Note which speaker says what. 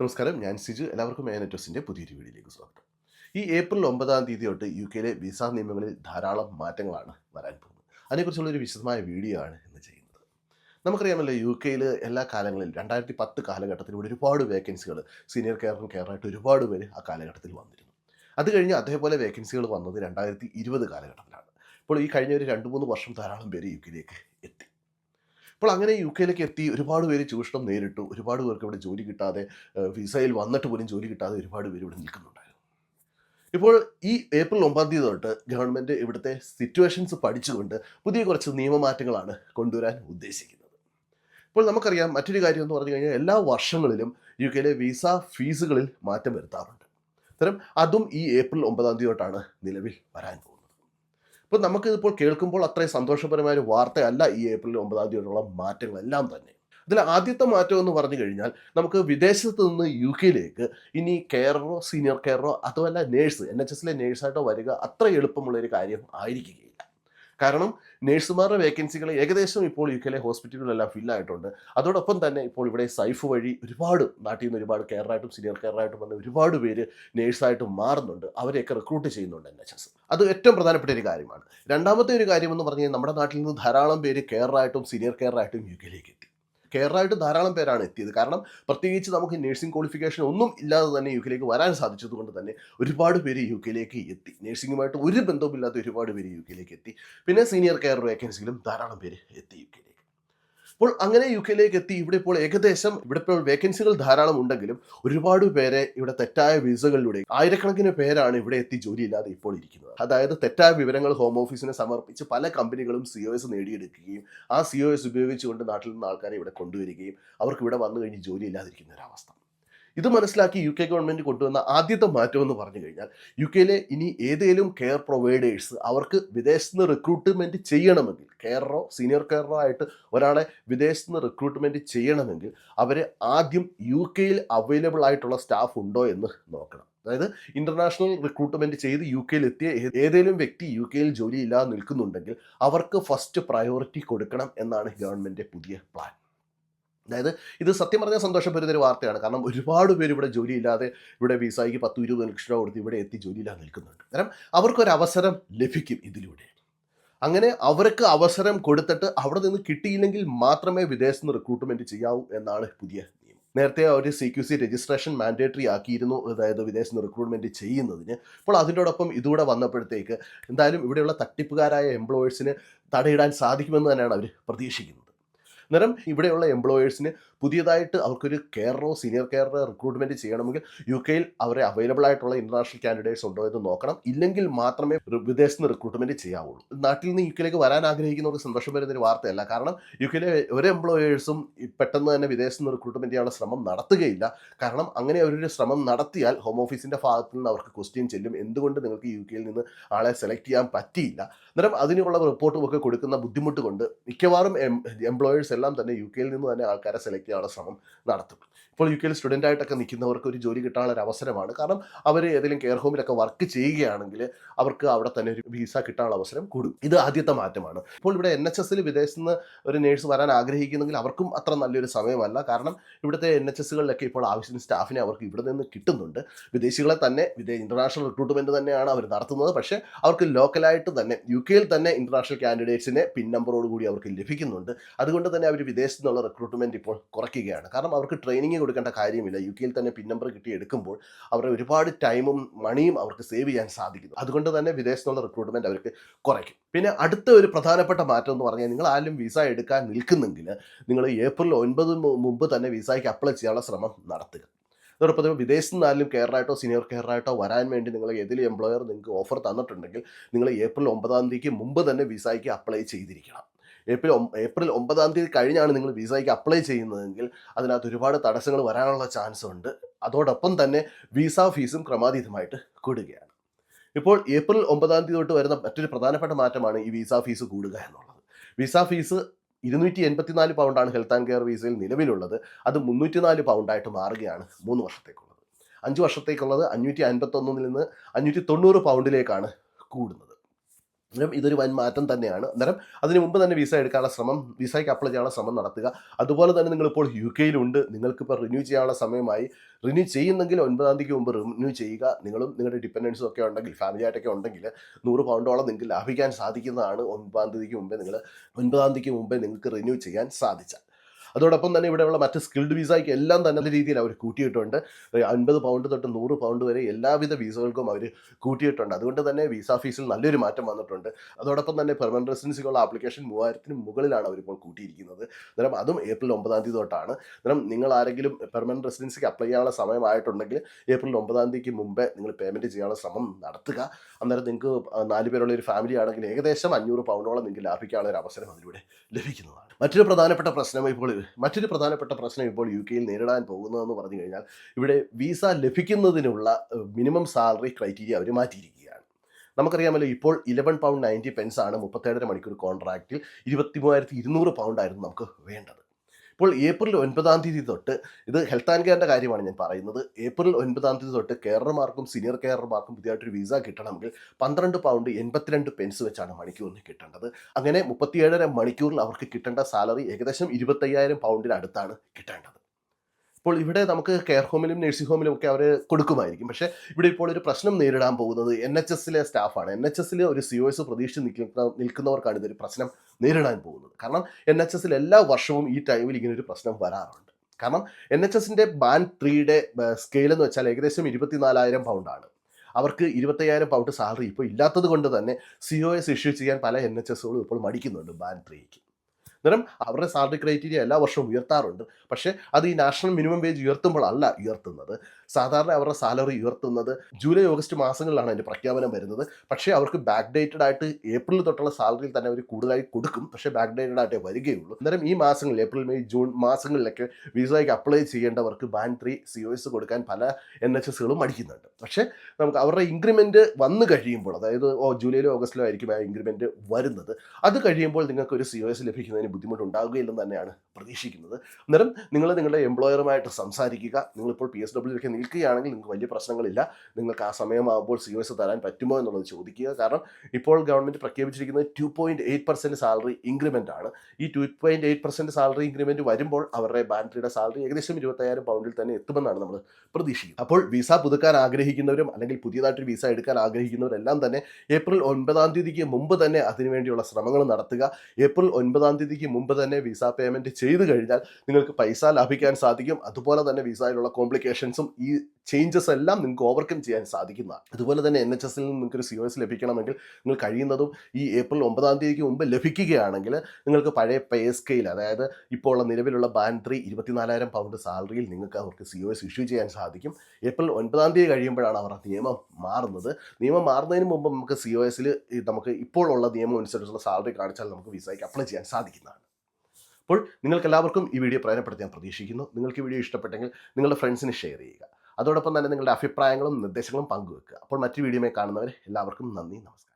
Speaker 1: നമസ്കാരം ഞാൻ സിജു. എല്ലാവർക്കും മാനറ്റോസിന്റെ പുതിയൊരു വീഡിയോയിലേക്ക് സ്വാഗതം. ഈ ഏപ്രിൽ ഒമ്പതാം തീയതി തൊട്ട് യു കെയിലെ വിസ നിയമങ്ങളിൽ ധാരാളം മാറ്റങ്ങളാണ് വരാൻ പോകുന്നത്. അതിനെക്കുറിച്ചുള്ള ഒരു വിശദമായ വീഡിയോ ആണ് ഇന്ന് ചെയ്യുന്നത്. നമുക്കറിയാമല്ലോ യു കെയിൽ എല്ലാ കാലങ്ങളിൽ രണ്ടായിരത്തി പത്ത് കാലഘട്ടത്തിൽ ഇവിടെ ഒരുപാട് വേക്കൻസികൾ സീനിയർ കെയർ കെയറായിട്ട് ഒരുപാട് പേര് ആ കാലഘട്ടത്തിൽ വന്നിരുന്നു. അത് കഴിഞ്ഞ് അതേപോലെ വേക്കൻസികൾ വന്നത് രണ്ടായിരത്തി ഇരുപത് കാലഘട്ടത്തിലാണ്. ഇപ്പോൾ ഈ കഴിഞ്ഞ ഒരു രണ്ട് മൂന്ന് വർഷം ധാരാളം പേര് യു കെയിലേക്ക് അപ്പോൾ അങ്ങനെ യു കെയിലേക്ക് എത്തി ഒരുപാട് പേര് ചൂഷണം നേരിട്ടു. ഒരുപാട് പേർക്ക് ഇവിടെ ജോലി കിട്ടാതെ വിസയിൽ വന്നിട്ട് പോലും ജോലി കിട്ടാതെ ഒരുപാട് പേര് ഇവിടെ നിൽക്കുന്നുണ്ടായിരുന്നു. ഇപ്പോൾ ഈ ഏപ്രിൽ ഒമ്പതാം തീയതി തൊട്ട് ഗവൺമെന്റ് ഇവിടുത്തെ സിറ്റുവേഷൻസ് പഠിച്ചുകൊണ്ട് പുതിയ കുറച്ച് നിയമമാറ്റങ്ങളാണ് കൊണ്ടുവരാൻ ഉദ്ദേശിക്കുന്നത്. ഇപ്പോൾ നമുക്കറിയാം മറ്റൊരു കാര്യം എന്ന് പറഞ്ഞു കഴിഞ്ഞാൽ എല്ലാ വർഷങ്ങളിലും യു കെയിലെ വിസ ഫീസുകളിൽ മാറ്റം വരുത്താറുണ്ട്. അത്തരം അതും ഈ ഏപ്രിൽ ഒമ്പതാം തീയതി തൊട്ടാണ് നിലവിൽ വരാൻ പോകുന്നത്. ഇപ്പോൾ നമുക്കിതിപ്പോൾ കേൾക്കുമ്പോൾ അത്രയും സന്തോഷപരമായ ഒരു വാർത്തയല്ല ഈ ഏപ്രിൽ ഒമ്പതാം തീയതിയുള്ള മാറ്റങ്ങളെല്ലാം തന്നെ. ഇതിൽ ആദ്യത്തെ മാറ്റം എന്ന് പറഞ്ഞു കഴിഞ്ഞാൽ നമുക്ക് വിദേശത്ത് നിന്ന് യു കെയിലേക്ക് ഇനി കെയറോ സീനിയർ കെയറോ അതുമല്ല നേഴ്സ് എൻ എച്ച് എസിലെ നേഴ്സായിട്ടോ വരിക അത്ര എളുപ്പമുള്ള ഒരു കാര്യം ആയിരിക്കുകയില്ല കാരണം നേഴ്സുമാരുടെ വേക്കൻസികൾ ഏകദേശം ഇപ്പോൾ യു കെയിലെ ഹോസ്പിറ്റലുകളെല്ലാം ഫില്ലായിട്ടുണ്ട്. അതോടൊപ്പം തന്നെ ഇപ്പോൾ ഇവിടെ സൈഫ് വഴി ഒരുപാട് നാട്ടിൽ നിന്ന് ഒരുപാട് കെയറായിട്ടും സീനിയർ കെയറായിട്ടും വന്ന ഒരുപാട് പേര് നേഴ്സായിട്ട് മാറുന്നുണ്ട്. അവരെയൊക്കെ റിക്രൂട്ട് ചെയ്യുന്നുണ്ട് എൻ എച്ച് എസ് അത് ഏറ്റവും പ്രധാനപ്പെട്ട ഒരു കാര്യമാണ്. രണ്ടാമത്തെ ഒരു കാര്യം എന്ന് പറഞ്ഞാൽ നമ്മുടെ നാട്ടിൽ നിന്ന് ധാരാളം പേര് കെയറായിട്ടും സീനിയർ കെയറായിട്ടും യു കെയിലേക്ക് എത്തി. കെയറായിട്ട് ധാരാളം പേരാണ് എത്തിയത്. കാരണം പ്രത്യേകിച്ച് നമുക്ക് നഴ്സിംഗ് ക്വാളിഫിക്കേഷൻ ഒന്നും ഇല്ലാതെ തന്നെ യു കെയിലേക്ക് വരാൻ സാധിച്ചതുകൊണ്ട് തന്നെ ഒരുപാട് പേര് യു കെയിലേക്ക് എത്തി നഴ്സിംഗുമായിട്ട് ഒരു ബന്ധവുമില്ലാത്ത ഒരുപാട് പേര് യു കെയിലേക്ക് എത്തി. പിന്നെ സീനിയർ കെയർ വേക്കൻസിയിലും ധാരാളം പേര് എത്തി യു കെയിലേക്ക് അപ്പോൾ അങ്ങനെ യു കെയിലേക്ക് എത്തി. ഇവിടെ ഇപ്പോൾ ഏകദേശം ഇവിടെ ഇപ്പോൾ വേക്കൻസികൾ ധാരാളം ഉണ്ടെങ്കിലും ഒരുപാട് പേരെ ഇവിടെ തെറ്റായ വിസകളിലൂടെ ആയിരക്കണക്കിന് പേരാണ് ഇവിടെ എത്തി ജോലിയില്ലാതെ ഇപ്പോൾ ഇരിക്കുന്നത്. അതായത് തെറ്റായ വിവരങ്ങൾ ഹോം ഓഫീസിനെ സമർപ്പിച്ച് പല കമ്പനികളും സി ഒ എസ് നേടിയെടുക്കുകയും ആ സി ഒ എസ് ഉപയോഗിച്ചുകൊണ്ട് നാട്ടിൽ നിന്ന് ആൾക്കാരെ ഇവിടെ കൊണ്ടുവരികയും അവർക്ക് ഇവിടെ വന്നു കഴിഞ്ഞ് ജോലി ഇല്ലാതിരിക്കുന്ന ഒരവസ്ഥ. ഇത് മനസ്സിലാക്കി യു കെ ഗവൺമെന്റ് കൊണ്ടുവന്ന ആദ്യത്തെ മാറ്റം എന്ന് പറഞ്ഞു കഴിഞ്ഞാൽ യു കെയിലെ ഇനി ഏതെങ്കിലും കെയർ പ്രൊവൈഡേഴ്സ് അവർക്ക് വിദേശത്ത് നിന്ന് റിക്രൂട്ട്മെന്റ് ചെയ്യണമെങ്കിൽ കെയറോ സീനിയർ കെയറോ ആയിട്ട് ഒരാളെ വിദേശത്ത് നിന്ന് റിക്രൂട്ട്മെന്റ് ചെയ്യണമെങ്കിൽ അവരെ ആദ്യം യു കെയിൽ അവൈലബിൾ ആയിട്ടുള്ള സ്റ്റാഫ് ഉണ്ടോ എന്ന് നോക്കണം. അതായത് ഇന്റർനാഷണൽ റിക്രൂട്ട്മെന്റ് ചെയ്ത് യു കെയിൽ എത്തിയ ഏതെങ്കിലും വ്യക്തി യു കെയിൽ ജോലിയില്ലാതെ നിൽക്കുന്നുണ്ടെങ്കിൽ അവർക്ക് ഫസ്റ്റ് പ്രയോറിറ്റി കൊടുക്കണം എന്നാണ് ഗവൺമെന്റ് പുതിയ പ്ലാൻ അതായത് ഇത് സത്യം പറഞ്ഞാൽ സന്തോഷപ്പെടുന്ന ഒരു വാർത്തയാണ്. കാരണം ഒരുപാട് പേര് ഇവിടെ ജോലിയില്ലാതെ ഇവിടെ വിസയ്ക്ക് പത്ത് ഇരുപത് ലക്ഷം രൂപ കൊടുത്ത് ഇവിടെ എത്തി ജോലിയില്ലാതെ നിൽക്കുന്നുണ്ട്. കാരണം അവർക്കൊരു അവസരം ലഭിക്കും ഇതിലൂടെ. അങ്ങനെ അവർക്ക് അവസരം കൊടുത്തിട്ട് അവിടെ നിന്ന് കിട്ടിയില്ലെങ്കിൽ മാത്രമേ വിദേശത്ത് നിന്ന് റിക്രൂട്ട്മെന്റ് ചെയ്യാവൂ എന്നാണ് പുതിയ നിയമം. നേരത്തെ അവർ C Q C registration mandatory ആക്കിയിരുന്നു. അതായത് വിദേശത്ത് നിന്ന് റിക്രൂട്ട്മെന്റ് ചെയ്യുന്നതിന്. അപ്പോൾ അതിനോടൊപ്പം ഇതുകൂടെ വന്നപ്പോഴത്തേക്ക് എന്തായാലും ഇവിടെയുള്ള തട്ടിപ്പുകാരായ എംപ്ലോയേഴ്സിന് തടയിടാൻ സാധിക്കുമെന്ന് തന്നെയാണ് അവർ പ്രതീക്ഷിക്കുന്നത്. അന്നേരം ഇവിടെയുള്ള എംപ്ലോയേഴ്സിന് പുതിയതായിട്ട് അവർക്കൊരു കെയറോ സീനിയർ കെയറോ റിക്രൂട്ട്മെന്റ് ചെയ്യണമെങ്കിൽ യു കെയിൽ അവരെ അവൈലബിൾ ആയിട്ടുള്ള ഇന്റർനാഷണൽ കാൻഡിഡേറ്റ്സ് ഉണ്ടോ എന്ന് നോക്കണം. ഇല്ലെങ്കിൽ മാത്രമേ വിദേശത്ത് നിന്ന് റിക്രൂട്ട്മെന്റ് ചെയ്യാവുള്ളൂ. നാട്ടിൽ നിന്ന് യു കെയിലേക്ക് വരാൻ ആഗ്രഹിക്കുന്നവർക്ക് സന്തോഷം വരുന്ന ഒരു വാർത്തയല്ല. കാരണം യു കെയിലെ ഒരു എംപ്ലോയേഴ്സും പെട്ടെന്ന് തന്നെ വിദേശത്ത് നിന്ന് റിക്രൂട്ട്മെന്റ് ചെയ്യാനുള്ള ശ്രമം നടത്തുകയില്ല. കാരണം അങ്ങനെ ഒരു ശ്രമം നടത്തിയാൽ ഹോം ഓഫീസിന്റെ ഭാഗത്ത് നിന്ന് അവർക്ക് ക്വസ്റ്റ്യൻ ചെല്ലും. എന്തുകൊണ്ട് നിങ്ങൾക്ക് യു കെയിൽ നിന്ന് ആളെ സെലക്ട് ചെയ്യാൻ പറ്റിയില്ല? അന്നേരം അതിനുള്ള റിപ്പോർട്ടും ഒക്കെ കൊടുക്കുന്ന ബുദ്ധിമുട്ട് കൊണ്ട് മിക്കവാറും എംപ്ലോയേഴ്സ് എല്ലാം തന്നെ യു കെയിൽ നിന്ന് തന്നെ ആൾക്കാരെ സെലക്ട് ചെയ്യാനുള്ള ശ്രമം നടത്തും. ഇപ്പോൾ യു കെയിൽ സ്റ്റുഡന്റ് ആയിട്ടൊക്കെ നിൽക്കുന്നവർക്ക് ഒരു ജോലി കിട്ടാനുള്ള ഒരു അവസരമാണ്. കാരണം അവർ ഏതെങ്കിലും കെയർ ഹോമിലൊക്കെ വർക്ക് ചെയ്യുകയാണെങ്കിൽ അവർക്ക് അവിടെ തന്നെ ഒരു വിസ കിട്ടാനുള്ള അവസരം കൂടും. ഇത് ആദ്യത്തെ മാറ്റമാണ്. ഇപ്പോൾ ഇവിടെ എൻ എച്ച് എസിൽ വിദേശത്ത് നിന്ന് ഒരു നേഴ്സ് വരാൻ ആഗ്രഹിക്കുന്നെങ്കിൽ അവർക്കും അത്ര നല്ലൊരു സമയമല്ല. കാരണം ഇവിടുത്തെ എൻ എച്ച് എസുകളിലൊക്കെ ഇപ്പോൾ ആവശ്യത്തിന് സ്റ്റാഫിനെ അവർക്ക് ഇവിടെ നിന്ന് കിട്ടുന്നുണ്ട്. വിദേശികളെ തന്നെ വിദേശ ഇന്റർനാഷണൽ റിക്രൂട്ട്മെന്റ് തന്നെയാണ് അവർ നടത്തുന്നത്. പക്ഷേ അവർക്ക് ലോക്കലായിട്ട് തന്നെ യു കെയിൽ തന്നെ ഇന്റർനാഷണൽ കാൻഡിഡേറ്റ്സിനെ പിൻ നമ്പറോട് കൂടി അവർക്ക് ലഭിക്കുന്നുണ്ട്. അതുകൊണ്ട് തന്നെ അവർ വിദേശത്തു നിന്നുള്ള റിക്രൂട്ട്മെന്റ് ഇപ്പോൾ കുറയ്ക്കുകയാണ്. കാരണം അവർക്ക് ട്രെയിനിങ് കൊടുക്കേണ്ട കാര്യമില്ല. യു കെയിൽ തന്നെ പിൻ നമ്പർ കിട്ടി എടുക്കുമ്പോൾ അവരുടെ ഒരുപാട് ടൈമും മണിയും അവർക്ക് സേവ് ചെയ്യാൻ സാധിക്കുന്നു. അതുകൊണ്ട് തന്നെ വിദേശത്തുള്ള നിന്നുള്ള റിക്രൂട്ട്മെന്റ് അവർക്ക് കുറയ്ക്കും. പിന്നെ അടുത്ത ഒരു പ്രധാനപ്പെട്ട മാറ്റം എന്ന് പറഞ്ഞാൽ നിങ്ങൾ ആരും വിസ എടുക്കാൻ നിൽക്കുന്നെങ്കിൽ നിങ്ങൾ ഏപ്രിൽ ഒൻപത് മുമ്പ് തന്നെ വിസയ്ക്ക് അപ്ലൈ ചെയ്യാനുള്ള ശ്രമം നടത്തുക. അതോടൊപ്പം തന്നെ വിദേശത്ത് നിന്നാലും കെയറായിട്ടോ സീനിയർ കെയറായിട്ടോ വരാൻ വേണ്ടി നിങ്ങൾ ഏതെങ്കിലും എംപ്ലോയർ നിങ്ങൾക്ക് ഓഫർ തന്നിട്ടുണ്ടെങ്കിൽ നിങ്ങൾ ഏപ്രിൽ ഒമ്പതാം തീയതിക്ക് മുമ്പ് തന്നെ വിസയ്ക്ക് അപ്ലൈ ചെയ്തിരിക്കണം. ഏപ്രിൽ ഏപ്രിൽ ഒമ്പതാം തീയതി കഴിഞ്ഞാണ് നിങ്ങൾ വിസയ്ക്ക് അപ്ലൈ ചെയ്യുന്നതെങ്കിൽ അതിനകത്ത് ഒരുപാട് തടസ്സങ്ങൾ വരാനുള്ള ചാൻസ് ഉണ്ട്. അതോടൊപ്പം തന്നെ വിസ ഫീസും ക്രമാതീതമായിട്ട് കൂടുകയാണ്. ഇപ്പോൾ ഏപ്രിൽ ഒമ്പതാം തീയതി തൊട്ട് വരുന്ന മറ്റൊരു പ്രധാനപ്പെട്ട മാറ്റമാണ് ഈ വിസ ഫീസ് കൂടുക എന്നുള്ളത്. വിസ ഫീസ് ഇരുന്നൂറ്റി എൺപത്തിനാല് പൗണ്ടാണ് ഹെൽത്ത് ആൻഡ് കെയർ വിസയിൽ നിലവിലുള്ളത്. അത് മുന്നൂറ്റി നാല് പൗണ്ടായിട്ട് മാറുകയാണ് മൂന്ന് വർഷത്തേക്കുള്ളത്. അഞ്ച് വർഷത്തേക്കുള്ളത് അഞ്ഞൂറ്റി അൻപത്തൊന്നിൽ നിന്ന് അഞ്ഞൂറ്റി തൊണ്ണൂറ് പൗണ്ടിലേക്കാണ് കൂടുന്നത്. അന്നേരം ഇതൊരു വൻ മാറ്റം തന്നെയാണ്. അന്നേരം അതിന് മുമ്പ് തന്നെ വിസ എടുക്കാനുള്ള ശ്രമം വിസയ്ക്ക് അപ്ലൈ ചെയ്യാനുള്ള ശ്രമം നടത്തുക. അതുപോലെ തന്നെ നിങ്ങളിപ്പോൾ യു കെയിലുണ്ട് നിങ്ങൾക്കിപ്പോൾ റിന്യൂ ചെയ്യാനുള്ള സമയമായി. റിന്യൂ ചെയ്യുന്നെങ്കിൽ ഒൻപതാം തീയതിക്ക് മുമ്പ് റിന്യൂ ചെയ്യുക. നിങ്ങളും നിങ്ങളുടെ ഡിപ്പെൻഡൻസും ഒക്കെ ഉണ്ടെങ്കിൽ ഫാമിലി ആയിട്ടൊക്കെ ഉണ്ടെങ്കിൽ നൂറ് പൗണ്ടോളം നിങ്ങൾക്ക് ലാഭിക്കാൻ സാധിക്കുന്നതാണ് ഒൻപതാം തീയതിക്ക് മുമ്പേ നിങ്ങൾ ഒൻപതാം തീയതിക്ക് മുമ്പേ നിങ്ങൾക്ക് റിന്യൂ ചെയ്യാൻ സാധിച്ചാൽ. അതോടൊപ്പം തന്നെ ഇവിടെയുള്ള മറ്റ് സ്കിൽഡ് വിസയ്ക്ക് എല്ലാം തന്നെ രീതിയിൽ അവർ കൂട്ടിയിട്ടുണ്ട്. അൻപത് പൗണ്ട് തൊട്ട് നൂറ് പൗണ്ട് വരെ എല്ലാവിധ വിസകൾക്കും അവർ കൂട്ടിയിട്ടുണ്ട്. അതുകൊണ്ട് തന്നെ വിസ ഫീസിൽ നല്ലൊരു മാറ്റം വന്നിട്ടുണ്ട്. അതോടൊപ്പം തന്നെ പെർമനന്റ് റെസിഡൻസിക്കുള്ള ആപ്ലിക്കേഷൻ മൂവായിരത്തിന് മുകളിലാണ് അവരിപ്പോൾ കൂട്ടിയിരിക്കുന്നത്. അന്നേരം അതും ഏപ്രിൽ ഒമ്പതാം തീയതി തൊട്ടാണ്. അന്നേരം നിങ്ങൾ ആരെങ്കിലും പെർമനന്റ് റെസിഡൻസിക്ക് അപ്ലൈ ചെയ്യാനുള്ള സമയമായിട്ടുണ്ടെങ്കിൽ ഏപ്രിൽ ഒമ്പതാം തീയതിക്ക് മുമ്പേ നിങ്ങൾ പേയ്മെന്റ് ചെയ്യാനുള്ള ശ്രമം നടത്തുക. അന്നേരം നിങ്ങൾക്ക് നാല് പേരുള്ള ഒരു ഫാമിലി ആണെങ്കിൽ ഏകദേശം അഞ്ഞൂറ് പൗണ്ടോളം നിങ്ങൾക്ക് ലാഭിക്കാനുള്ള ഒരു അവസരം അതിലൂടെ ലഭിക്കുന്നതാണ്. മറ്റൊരു പ്രധാനപ്പെട്ട പ്രശ്നം ഇപ്പോൾ മറ്റൊരു പ്രധാനപ്പെട്ട പ്രശ്നം ഇപ്പോൾ യു കെയിൽ നേരിടാൻ പോകുന്നതെന്ന് പറഞ്ഞു കഴിഞ്ഞാൽ ഇവിടെ വിസ ലഭിക്കുന്നതിനുള്ള മിനിമം സാലറി ക്രൈറ്റീരിയ അവർ മാറ്റിയിരിക്കുകയാണ്. നമുക്കറിയാമല്ലോ ഇപ്പോൾ ഇലവൻ പൗണ്ട് നയന്റി പെൻസ് ആണ് മുപ്പത്തേഴര മണിക്കൂർ കോൺട്രാക്റ്റിൽ ഇരുപത്തി മൂവായിരത്തി ഇരുന്നൂറ് പൗണ്ടായിരുന്നു നമുക്ക് വേണ്ടത്. ഇപ്പോൾ ഏപ്രിൽ ഒൻപതാം തീയതി തൊട്ട് ഇത് ഹെൽത്ത് ആൻഡ് കെയറിന്റെ കാര്യമാണ് ഞാൻ പറയുന്നത്. ഏപ്രിൽ ഒൻപതാം തീയതി തൊട്ട് കെയർമാർക്കും സീനിയർ കെയർമാർക്കും പുതിയതായിട്ടൊരു വിസ കിട്ടണമെങ്കിൽ പന്ത്രണ്ട് പൗണ്ട് എൺപത്തിരണ്ട് പെൻസ് വെച്ചാണ് മണിക്കൂറിന് കിട്ടേണ്ടത്. അങ്ങനെ മുപ്പത്തിയേഴര മണിക്കൂറിൽ അവർക്ക് കിട്ടേണ്ട സാലറി ഏകദേശം ഇരുപത്തയ്യായിരം പൗണ്ടിനടുത്താണ് കിട്ടേണ്ടത്. ഇപ്പോൾ ഇവിടെ നമുക്ക് കെയർ ഹോമിലും നഴ്സിംഗ് ഹോമിലും ഒക്കെ അവർ കൊടുക്കുമായിരിക്കും. പക്ഷേ ഇവിടെ ഇപ്പോൾ ഒരു പ്രശ്നം നേരിടാൻ പോകുന്നത് എൻ എച്ച് എസിലെ സ്റ്റാഫാണ് എൻ എച്ച് എസിലെ ഒരു സി ഒ എസ് പ്രതീക്ഷിച്ച് നിൽക്കുന്ന നിൽക്കുന്നവർക്കാണ് ഇതൊരു പ്രശ്നം നേരിടാൻ പോകുന്നത്. കാരണം എൻ എച്ച് എസിൽ എല്ലാ വർഷവും ഈ ടൈമിൽ ഇങ്ങനെ ഒരു പ്രശ്നം വരാറുണ്ട്. കാരണം എൻ എച്ച് എസിന്റെ ബാൻ ത്രീയുടെ സ്കെയിൽ എന്ന് വെച്ചാൽ ഏകദേശം ഇരുപത്തിനാലായിരം പൗണ്ടാണ് അവർക്ക് ഇരുപത്തയ്യായിരം പൗണ്ട് സാലറി ഇപ്പോൾ ഇല്ലാത്തത് കൊണ്ട് തന്നെ സി ഒ എസ് ഇഷ്യൂ ചെയ്യാൻ പല എൻ എച്ച് എസുകളും ഇപ്പോൾ മടിക്കുന്നുണ്ട് ബാൻ ത്രീക്ക് അന്നേരം അവരുടെ സാലറി ക്രൈറ്റീരിയ എല്ലാ വർഷവും ഉയർത്താറുണ്ട്. പക്ഷേ അത് ഈ നാഷണൽ മിനിമം വേജ് ഉയർത്തുമ്പോഴല്ല ഉയർത്തുന്നത്. സാധാരണ അവരുടെ സാലറി ഉയർത്തുന്നത് ജൂലൈ ഓഗസ്റ്റ് മാസങ്ങളിലാണ് അതിന്റെ പ്രഖ്യാപനം വരുന്നത്. പക്ഷേ അവർക്ക് ബാക്ക് ഡേറ്റഡ് ആയിട്ട് ഏപ്രിൽ തൊട്ടുള്ള സാലറിയിൽ തന്നെ അവർ കൂടുതലായി കൊടുക്കും. പക്ഷേ ബാക്ക് ഡേറ്റഡ് ആയിട്ടേ വരികയുള്ളൂ. അന്നേരം ഈ മാസങ്ങളിൽ ഏപ്രിൽ മെയ് ജൂൺ മാസങ്ങളിലൊക്കെ വിസയ്ക്ക് apply ചെയ്യേണ്ടവർക്ക് band three C O S കൊടുക്കാൻ പല എൻ എച്ച് എസുകളും മടിക്കുന്നുണ്ട്. പക്ഷേ നമുക്ക് അവരുടെ ഇൻക്രിമെന്റ് വന്നു കഴിയുമ്പോൾ അതായത് ഓ ജൂലൈയിലോ ഓഗസ്റ്റിലോ ആയിരിക്കും ആ ഇൻക്രിമെന്റ് വരുന്നത്. അത് കഴിയുമ്പോൾ നിങ്ങൾക്ക് ഒരു സി ഒ എസ് ലഭിക്കുന്നതിന് ബുദ്ധിമുട്ടുണ്ടാകുകയില്ലെന്ന് തന്നെയാണ് പ്രതീക്ഷിക്കുന്നത്. അന്നേരം നിങ്ങൾ നിങ്ങളുടെ എംപ്ലോയറുമായിട്ട് സംസാരിക്കുക. നിങ്ങളിപ്പോൾ പി എസ് ഡബ്ല്യൂക്ക് നിൽക്കുകയാണെങ്കിൽ നിങ്ങൾക്ക് വലിയ പ്രശ്നങ്ങളില്ല. നിങ്ങൾക്ക് ആ സമയമാകുമ്പോൾ സി എസ് തരാൻ പറ്റുമോ എന്നുള്ളത് ചോദിക്കുക. കാരണം ഇപ്പോൾ ഗവൺമെന്റ് പ്രഖ്യാപിച്ചിരിക്കുന്നത് two point eight percent salary increment ആണ്. ഈ two point eight percent salary increment വരുമ്പോൾ അവരുടെ ബാൻഡറിയുടെ സാലറി ഏകദേശം ഇരുപത്തയ്യായിരം പൗണ്ടിൽ തന്നെ എത്തുമെന്നാണ് നമ്മൾ പ്രതീക്ഷിക്കുന്നത്. അപ്പോൾ വിസ പുതുക്കാൻ ആഗ്രഹിക്കുന്നവരും അല്ലെങ്കിൽ പുതിയതായിട്ട് വിസ എടുക്കാൻ ആഗ്രഹിക്കുന്നവരെല്ലാം തന്നെ ഏപ്രിൽ ഒൻപതാം തീയതിക്ക് മുമ്പ് തന്നെ അതിനുവേണ്ടിയുള്ള ശ്രമങ്ങൾ നടത്തുക. ഏപ്രിൽ ഒൻപതാം തീയതിക്ക് മുമ്പ് തന്നെ വിസ പേയ്മെന്റ് ചെയ്തു കഴിഞ്ഞാൽ നിങ്ങൾക്ക് പൈസ ലാഭിക്കാൻ സാധിക്കും. അതുപോലെ തന്നെ വിസയിലുള്ള കോംപ്ലിക്കേഷൻസും ഈ ചേഞ്ചസ് എല്ലാം നിങ്ങൾക്ക് ഓവർകം ചെയ്യാൻ സാധിക്കുന്നതാണ്. അതുപോലെ തന്നെ എൻ എച്ച് എസിൽ നിന്ന് നിങ്ങൾക്കൊരു സി ഒ എസ് ലഭിക്കണമെങ്കിൽ നിങ്ങൾ കഴിയുന്നതും ഈ ഏപ്രിൽ ഒമ്പതാം തീയതിക്ക് മുമ്പ് ലഭിക്കുകയാണെങ്കിൽ നിങ്ങൾക്ക് പഴയ പേ സ്കെയിൽ അതായത് ഇപ്പോൾ ഉള്ള നിലവിലുള്ള ബാൻ ത്രീ ഇരുപത്തിനാലായിരം പൗണ്ട് സാലറിയിൽ നിങ്ങൾക്ക് അവർക്ക് സി ഒ എസ് ഇഷ്യൂ ചെയ്യാൻ സാധിക്കും. ഏപ്രിൽ ഒൻപതാം തീയതി കഴിയുമ്പോഴാണ് അവർ നിയമം മാറുന്നത്. നിയമം മാറുന്നതിന് മുമ്പ് നമുക്ക് സി ഒ എസിൽ നമുക്ക് ഇപ്പോഴുള്ള നിയമം അനുസരിച്ചുള്ള സാലറി കാണിച്ചാൽ നമുക്ക് വിസയ്ക്ക് അപ്ലൈ ചെയ്യാൻ സാധിക്കുന്നതാണ്. അപ്പോൾ നിങ്ങൾക്ക് എല്ലാവർക്കും ഈ വീഡിയോ പ്രയോജനപ്പെടുത്തി ഞാൻ പ്രതീക്ഷിക്കുന്നു. നിങ്ങൾക്ക് ഈ വീഡിയോ ഇഷ്ടപ്പെട്ടെങ്കിൽ നിങ്ങളുടെ ഫ്രണ്ട്സിന് ഷെയർ ചെയ്യുക. അതോടൊപ്പം തന്നെ നിങ്ങളുടെ അഭിപ്രായങ്ങളും നിർദ്ദേശങ്ങളും പങ്കുവെക്കുക. അപ്പോൾ മറ്റു വീഡിയോയിൽ കാണുന്നവർ എല്ലാവർക്കും നന്ദി നമസ്കാരം.